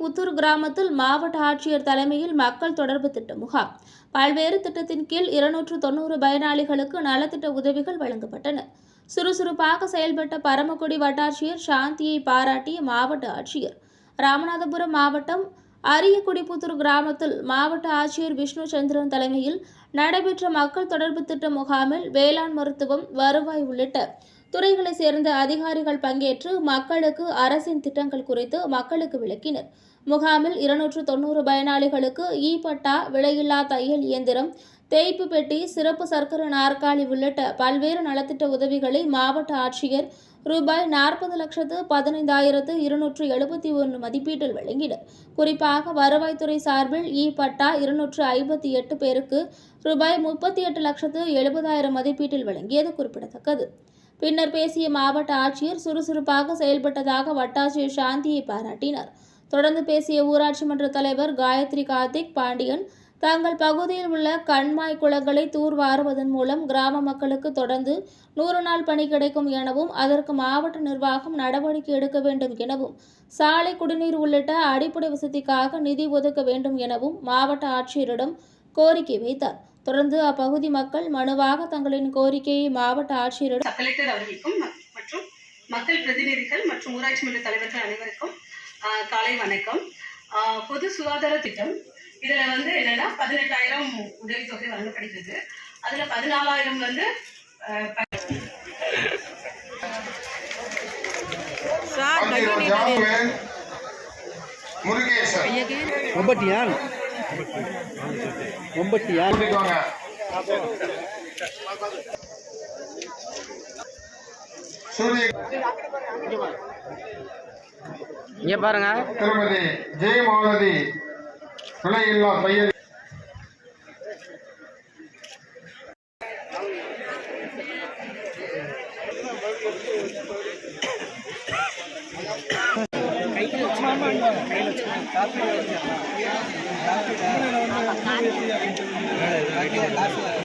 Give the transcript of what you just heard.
புத்தூர் கிராமத்தில் மாவட்ட ஆட்சியர் தலைமையில் மக்கள் தொடர்பு திட்ட முகாம். பல்வேறு திட்டத்தின் கீழ் இருநூற்று தொண்ணூறு பயனாளிகளுக்கு நலத்திட்ட உதவிகள் வழங்கப்பட்டன. சுறுசுறுப்பாக செயல்பட்ட பரமக்குடி வட்டாட்சியர் சாந்தியை பாராட்டிய மாவட்ட ஆட்சியர். ராமநாதபுரம் மாவட்டம் அரியக்குடிபுத்தூர் கிராமத்தில் மாவட்ட ஆட்சியர் விஷ்ணு சந்திரன் தலைமையில் நடைபெற்ற மக்கள் தொடர்பு திட்ட முகாமில் வேளாண் மருத்துவம் வருவாய் உள்ளிட்ட துறைகளைச் சேர்ந்த அதிகாரிகள் பங்கேற்று மக்களுக்கு அரசின் திட்டங்கள் குறித்து மக்களுக்கு விளக்கினர். முகாமில் இருநூற்று தொண்ணூறு பயனாளிகளுக்கு இ பட்டா விலையில்லா தையல் இயந்திரம் தேய்ப்பு பெட்டி சிறப்பு சர்க்கரை நாற்காலி உள்ளிட்ட பல்வேறு நலத்திட்ட உதவிகளை மாவட்ட ஆட்சியர் ரூபாய் நாற்பது லட்சத்து பதினைந்தாயிரத்து இருநூற்று எழுபத்தி ஒன்று மதிப்பீட்டில் வழங்கினர். குறிப்பாக வருவாய்த்துறை சார்பில் இ பட்டா இருநூற்று ஐம்பத்தி எட்டு பேருக்கு ரூபாய் முப்பத்தி எட்டு லட்சத்து எழுபதாயிரம் மதிப்பீட்டில் வழங்கியது குறிப்பிடத்தக்கது. பின்னர் பேசிய மாவட்ட ஆட்சியர் சுறுசுறுப்பாக செயல்பட்டதாக வட்டாட்சியர் சாந்தியை பாராட்டினார். தொடர்ந்து பேசிய ஊராட்சி மன்ற தலைவர் காயத்ரி கார்த்திக் பாண்டியன் தங்கள் பகுதியில் உள்ள கண்மாய் குளங்களை தூர்வாருவதன் மூலம் கிராம மக்களுக்கு தொடர்ந்து நூறு நாள் பணி கிடைக்கும் எனவும் அதற்கு மாவட்ட நிர்வாகம் நடவடிக்கை எடுக்க வேண்டும் எனவும் சாலை குடிநீர் உள்ளிட்ட அடிப்படை வசதிக்காக நிதி ஒதுக்க வேண்டும் எனவும் மாவட்ட ஆட்சியரிடம் கோரிக்கை வைத்தார். தொடர்ந்து அப்பகுதி மக்கள் மனுவாக தங்களின் கோரிக்கையை மாவட்ட ஆட்சியரிடம் கலெக்டர் அவர்களுக்கும் மற்றும் மக்கள் பிரதிநிதிகள் மற்றும் ஊராட்சி மன்ற தலைவர்கள் அனைவருக்கும் காலை வணக்கம். பொது சுகாதார திட்டம். இதுல வந்து என்னன்னா பதினெட்டாயிரம் உதவித்தொகை வழங்கப்படுகிறது. அதுல பதினாலாயிரம் வந்து ஆஹ், ஆசிரியர் சூரிய இங்கே பாருங்க. திருமதி ஜெயமாலதி விலையில்லா தையல்